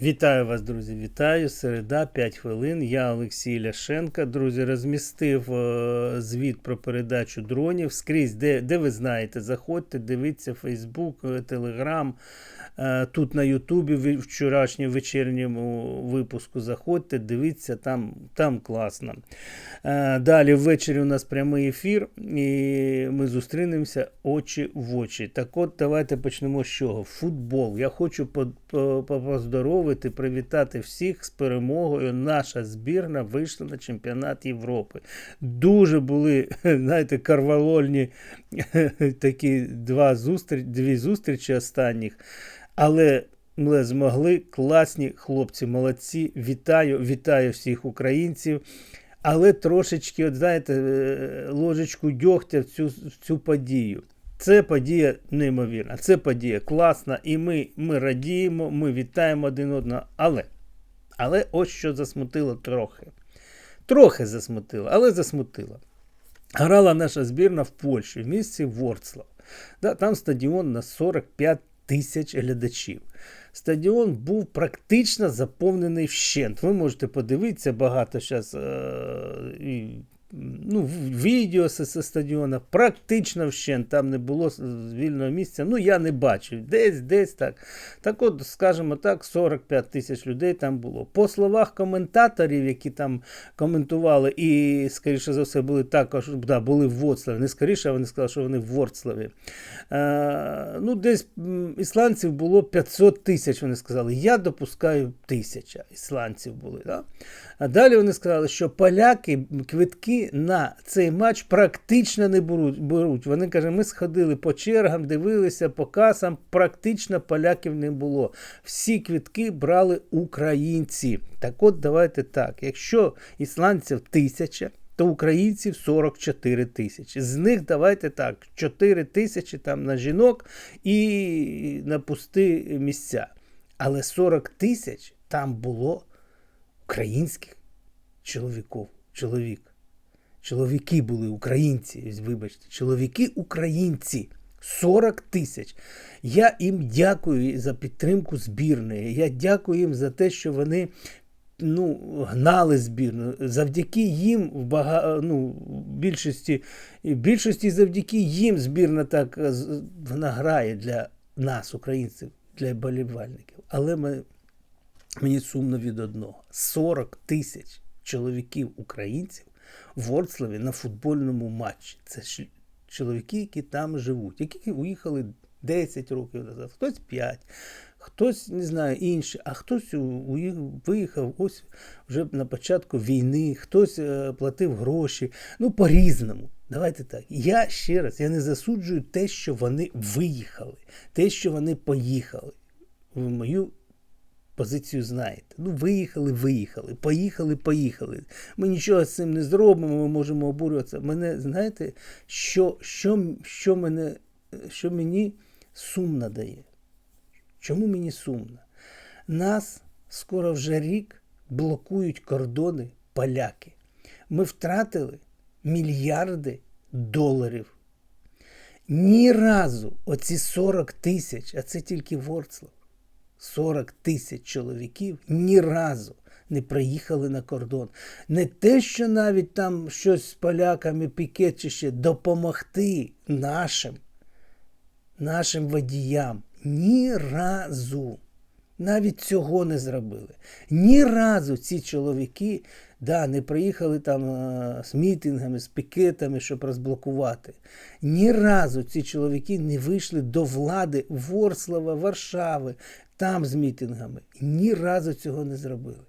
Вітаю вас, друзі! Вітаю! Середа, 5 хвилин. Я Олексій Ляшенко. Друзі, розмістив е, звіт про передачу дронів скрізь, де, де ви знаєте, заходьте, дивіться Фейсбук, Телеграм. Е, Тут на Ютубі в вчорашньому вечірньому випуску заходьте, дивіться, там, там класно. Е, Далі ввечері у нас прямий ефір, і ми зустрінемося очі в очі. Так от, давайте почнемо з чого. Футбол. Я хочу по- поздоровити, привітати всіх з перемогою. Наша збірна вийшла на чемпіонат Європи. Дуже були, знаєте, карвалольні такі два зустріч, дві зустрічі останніх. Але ми змогли. Класні хлопці, молодці. Вітаю, вітаю всіх українців. Але трошечки, от знаєте, е, ложечку дьогтя в цю, в цю подію. Це подія неймовірна, це подія класна, і ми, ми радіємо, ми вітаємо один одного. Але, але ось що засмутило трохи. Трохи засмутило, але засмутило. Грала наша збірна в Польщі, в місті Ворцлав. Да, там стадіон на 45 тисяч глядачів. Стадіон був практично заповнений вщент. Ви можете подивитися багато зараз е, ну, відео з стадіону. Практично вщент. Там не було вільного місця. Ну, я не бачив. Десь, десь так. Так от, скажімо так, 45 тисяч людей там було. По словах коментаторів, які там коментували, і, скоріше за все, були також да, були в Воцлаві. Не скоріше, вони сказали, що вони в Ворцлаві. Е, ну, десь ісландців було 500 тисяч, вони сказали. Я допускаю тисяча ісландців були. Да? А далі вони сказали, що поляки квитки на цей матч практично не беруть. Вони каже, ми сходили по чергам, дивилися по касам, практично поляків не було. Всі квитки брали українці. Так от давайте так. Якщо ісландців тисяча, то українців 44 тисячі. З них давайте так, 4 тисячі там на жінок і на пусті місця. Але 40 тисяч там було українських чоловіків. Чоловік. Чоловіки були українці, вибачте, чоловіки українці. 40 тисяч. Я їм дякую за підтримку збірної. Я дякую їм за те, що вони ну, гнали збірну. Завдяки їм в бага... ну, більшості, більшості завдяки їм збірна так е, вона грає для нас, українців, для болівальників. Але ми, мені сумно від одного: 40 тисяч чоловіків українців в Ворцлаві на футбольному матчі. Це ж чоловіки, які там живуть, які уїхали 10 років назад, хтось 5, хтось не знаю інший, а хтось виїхав ось вже на початку війни, хтось е, платив гроші. Ну, по-різному. Давайте так. Я ще раз я не засуджую те, що вони виїхали, те, що вони поїхали. В мою позицію знаєте. Ну, виїхали, виїхали, поїхали, поїхали. Ми нічого з цим не зробимо, ми можемо обурюватися. Мене, знаєте, що, що, що, мене, що мені сумно дає? Чому мені сумно? Нас скоро вже рік блокують кордони поляки. Ми втратили мільярди доларів. Ні разу оці 40 тисяч, а це тільки Ворцлав, 40 тисяч чоловіків ні разу не приїхали на кордон. Не те, що навіть там щось з поляками пікет чи ще допомогти нашим, нашим водіям. Ні разу. Навіть цього не зробили. Ні разу ці чоловіки да, не приїхали там е, з мітингами, з пікетами, щоб розблокувати. Ні разу ці чоловіки не вийшли до влади Ворслава, Варшави, там з мітингами. Ні разу цього не зробили.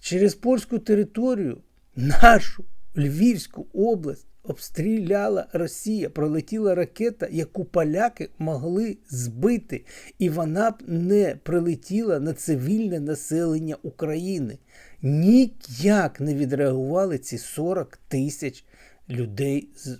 Через польську територію нашу Львівську область обстріляла Росія, пролетіла ракета, яку поляки могли збити, і вона б не прилетіла на цивільне населення України. Ніяк не відреагували ці 40 тисяч людей з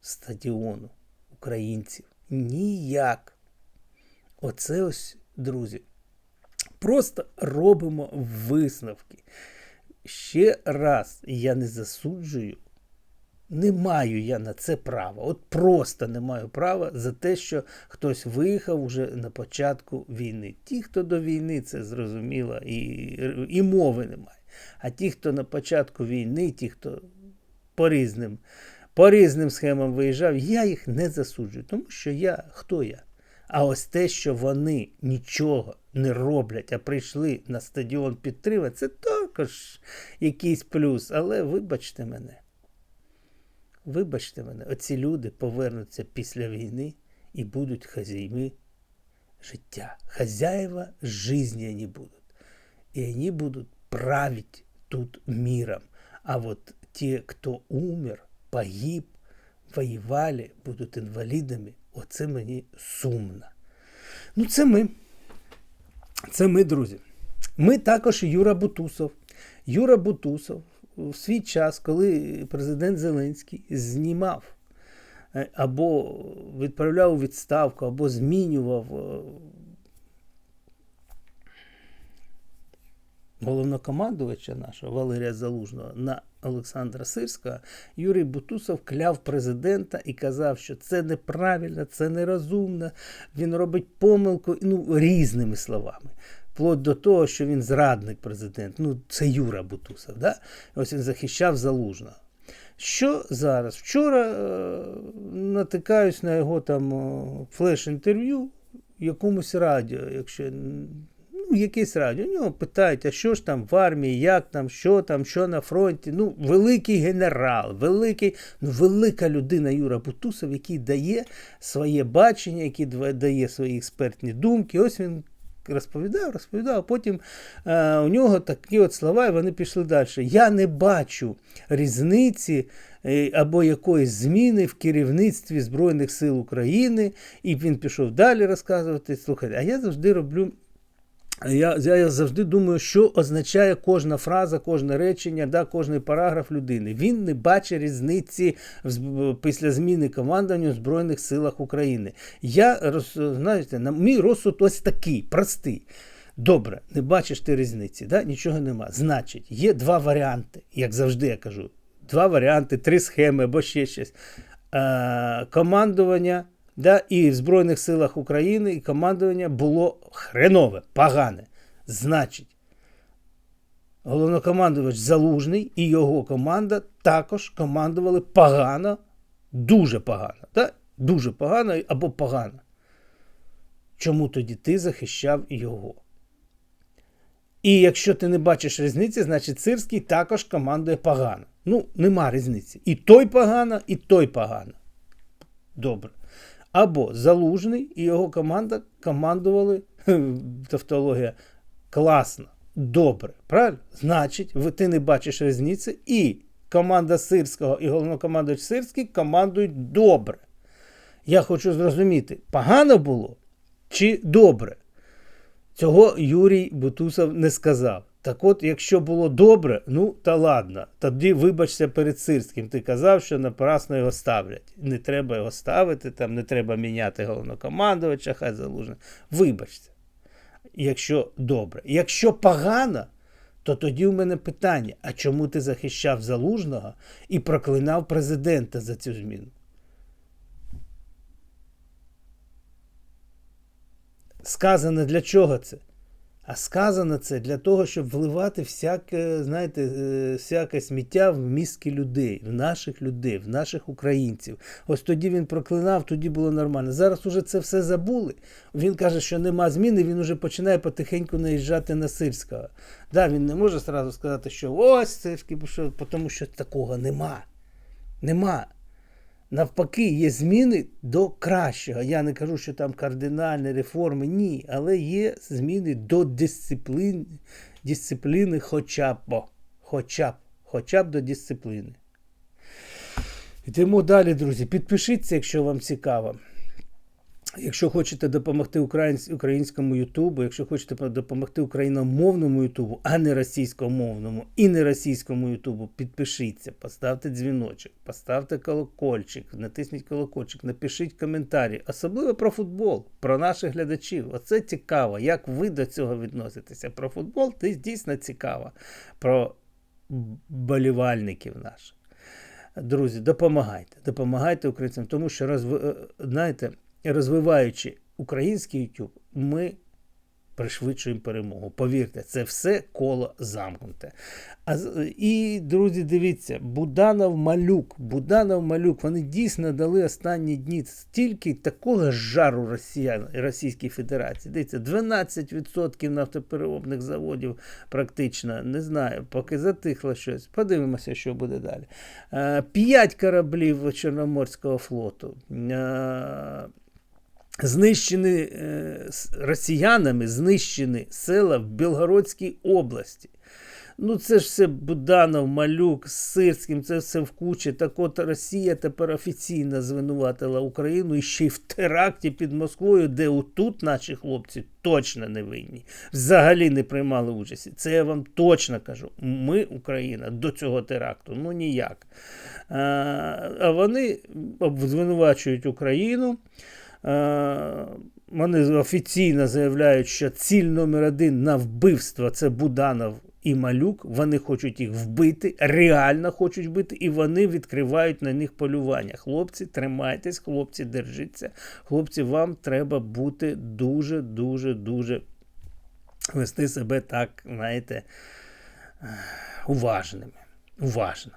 стадіону українців. Ніяк. Оце ось, друзі. Просто робимо висновки. Ще раз я не засуджую Не маю я на це права. От просто не маю права за те, що хтось виїхав уже на початку війни. Ті, хто до війни, це зрозуміло, і, і мови немає. А ті, хто на початку війни, ті, хто по різним, по різним схемам виїжджав, я їх не засуджую, тому що я хто я? А ось те, що вони нічого не роблять, а прийшли на стадіон підтримати, це також якийсь плюс. Але вибачте мене. Вибачте мене, оці люди повернуться після війни і будуть хазяйми життя. Хозяева жизни они будут. И они будут править тут миром. А вот те, кто умер, погиб, воювали, будуть інвалідами, оце мені сумно. Ну, це ми. Це ми, друзі. Ми також і Юра Бутусов. Юра Бутусов в свій час, коли президент Зеленський знімав е, або відправляв відставку, або змінював е, головнокомандувача нашого Валерія Залужного на Олександра Сирського, Юрій Бутусов кляв президента і казав, що це неправильно, це нерозумно, він робить помилку ну, різними словами. Вплоть до того, що він зрадник президент. Ну, це Юра Бутусов. Да? Ось він захищав залужного. Що зараз? Вчора е, натикаюсь на його там флеш-інтерв'ю в якомусь радіо, якщо ну, якесь радіо. У нього питають, а що ж там в армії, як там, що там, що на фронті. Ну, великий генерал, великий, ну, велика людина Юра Бутусов, який дає своє бачення, який дає свої експертні думки. Ось він розповідав, розповідав, потім е, у нього такі от слова, і вони пішли далі. Я не бачу різниці е, або якоїсь зміни в керівництві Збройних сил України. І він пішов далі розказувати. Слухайте, а я завжди роблю. Я я завжди думаю, що означає кожна фраза, кожне речення, да, кожний параграф людини. Він не бачить різниці після зміни командування в Збройних силах України. Я знаєте, на мій розсуд ось такий, простий. Добре, не бачиш ти різниці, да? нічого нема. Значить, є два варіанти, як завжди я кажу. Два варіанти, три схеми або ще щось. Е, командування да, і в Збройних силах України і командування було хренове, погане. Значить, головнокомандувач Залужний і його команда також командували погано, дуже погано. Да? Дуже погано або погано. Чому тоді ти захищав його? І якщо ти не бачиш різниці, значить Сирський також командує погано. Ну, нема різниці. І той погано, і той погано. Добре. Або Залужний і його команда командували тавтологія класно, добре. Правильно? Значить, ти не бачиш різниці, і команда Сирського і головнокомандувач Сирський командують добре. Я хочу зрозуміти, погано було чи добре? Цього Юрій Бутусов не сказав. Так от, якщо було добре, ну та ладно, тоді вибачся перед Сирським. Ти казав, що напрасно його ставлять. Не треба його ставити, там не треба міняти головнокомандувача, хай залужне. Вибачте. Якщо добре. Якщо погано, то тоді у мене питання: а чому ти захищав залужного і проклинав президента за цю зміну? Сказано для чого це? А сказано це для того, щоб вливати всяке, знаєте, е, всяке сміття в мізки людей, в наших людей, в наших українців. Ось тоді він проклинав, тоді було нормально. Зараз уже це все забули. Він каже, що нема зміни, він уже починає потихеньку наїжджати на Сирського. Да, Він не може одразу сказати, що ось Сирський пішов, тому що такого нема. Нема. Навпаки, є зміни до кращого. Я не кажу, що там кардинальні реформи, ні, але є зміни до дисципліни, дисципліни хоча б. Хоча б, хоча б до дисципліни. Йдемо далі, друзі. Підпишіться, якщо вам цікаво. Якщо хочете допомогти українському Ютубу, якщо хочете допомогти україномовному Ютубу, а не російськомовному і не російському Ютубу, підпишіться, поставте дзвіночок, поставте колокольчик, натисніть колокольчик, напишіть коментарі, особливо про футбол, про наших глядачів. Оце цікаво, як ви до цього відноситеся. Про футбол це дійсно цікаво, про болівальників наших. Друзі, допомагайте, допомагайте українцям, тому що розв... е, знаєте, розвиваючи український YouTube, ми пришвидшуємо перемогу. Повірте, це все коло замкнуте. А, і, друзі, дивіться, Буданов Малюк, Буданов Малюк, вони дійсно дали останні дні стільки такого жару росіян, Російській Федерації. Дивіться, 12% нафтопереробних заводів практично, не знаю, поки затихло щось. Подивимося, що буде далі. Е, П'ять кораблів Чорноморського флоту. Знищені е, росіянами знищені села в Білгородській області. Ну, це ж все Буданов, Малюк, з Сирським, це все в кучі. Так от Росія тепер офіційно звинуватила Україну і ще й в теракті під Москвою, де отут наші хлопці точно не винні. Взагалі не приймали участі. Це я вам точно кажу. Ми, Україна, до цього теракту, ну ніяк. А вони звинувачують Україну. Е, Вони офіційно заявляють, що ціль номер один на вбивство це Буданов і Малюк. Вони хочуть їх вбити, реально хочуть вбити, і вони відкривають на них полювання. Хлопці, тримайтесь, хлопці, держіться. Хлопці, вам треба бути дуже, дуже, дуже вести себе так, знаєте, е, уважними. Уважно.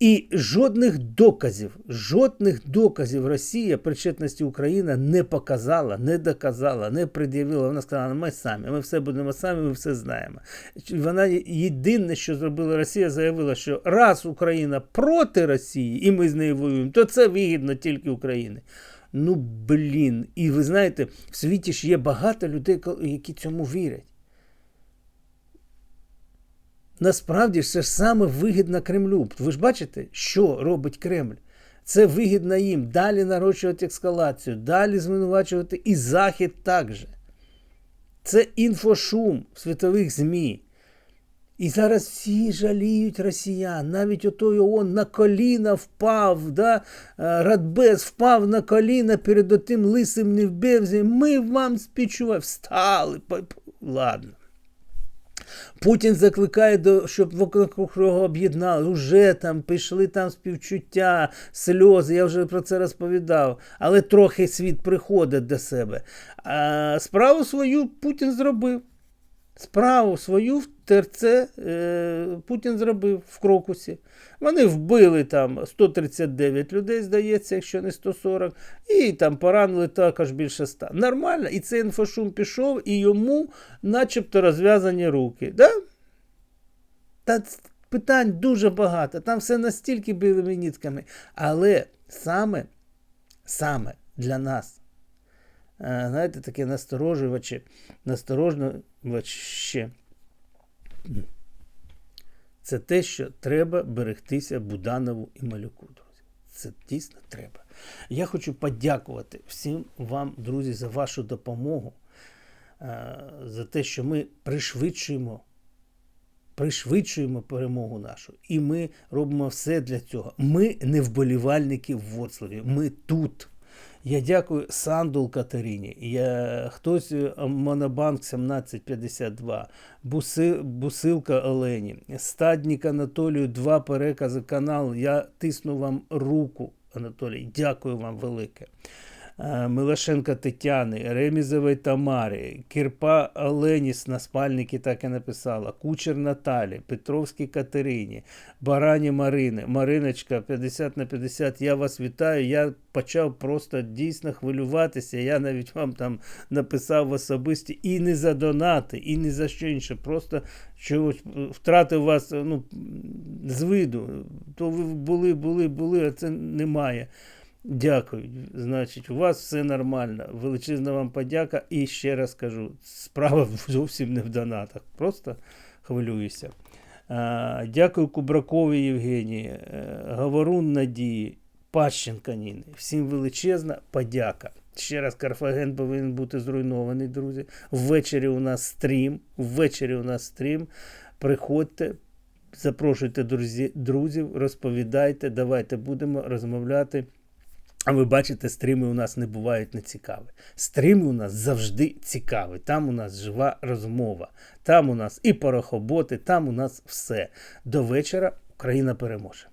І жодних доказів, жодних доказів Росія причетності України не показала, не доказала, не пред'явила. Вона сказала, ми самі, ми все будемо самі, ми все знаємо. Вона єдине, що зробила Росія, заявила, що раз Україна проти Росії, і ми з нею воюємо, то це вигідно тільки Україні. Ну блін. І ви знаєте, в світі ж є багато людей, які цьому вірять. Насправді це ж саме вигідно Кремлю. Ви ж бачите, що робить Кремль? Це вигідно їм. Далі нарощувати ескалацію, далі звинувачувати і Захід також. Це інфошум світових ЗМІ. І зараз всі жаліють росіян. Навіть отой ООН на коліна впав, да? е, Радбез впав на коліна перед отим лисим невбевзем. Ми вам співчуваємо. Встали. Ладно. Путін закликає, до, щоб вокруг його об'єднали. Уже там пішли там співчуття, сльози. Я вже про це розповідав. Але трохи світ приходить до себе. А справу свою Путін зробив. Справу свою ТРЦ е, Путін зробив в Крокусі. Вони вбили там 139 людей, здається, якщо не 140, і там поранили також більше 100. Нормально, і цей інфошум пішов, і йому начебто розв'язані руки. Да? Та питань дуже багато, там все настільки білими нітками. Але саме, саме для нас е, знаєте, таке насторожувачі, насторожувачі. Це те, що треба берегтися Буданову і Малюку, друзі. Це дійсно треба. Я хочу подякувати всім вам, друзі, за вашу допомогу, е, за те, що ми пришвидшуємо пришвидшуємо перемогу нашу. І ми робимо все для цього. Ми не вболівальники в Воцлаві, ми тут. Я дякую Сандул Катерині. Я, хтось е, Монобанк 1752, Буси, Бусилка Олені, Стаднік Анатолію, два перекази канал. Я тисну вам руку, Анатолій. Дякую вам велике. Е, Милашенка Тетяни, Ремізової Тамари, Кірпа Оленіс на спальники так і написала, Кучер Наталі, Петровській Катерині, Барані Марини, Мариночка 50 на 50, я вас вітаю. Я почав просто дійсно хвилюватися. Я навіть вам там написав в особисті і не за донати, і не за що інше. Просто чогось е, втратив вас е, ну, з виду. То ви були, були, були, а це немає. Дякую. Значить, у вас все нормально. Величезна вам подяка. І ще раз кажу: справа зовсім не в донатах. Просто хвилююся. Дякую Кубракові Євгенії, е, Говорун Надії, Пащенка Ніни. Всім величезна подяка. Ще раз Карфаген повинен бути зруйнований, друзі. Ввечері у нас стрім. Ввечері у нас стрім. Приходьте, запрошуйте друзі, друзів, розповідайте, давайте будемо розмовляти. А ви бачите, стріми у нас не бувають нецікаві. Стріми у нас завжди цікаві. Там у нас жива розмова, там у нас і порохоботи, там у нас все. До вечора Україна переможе.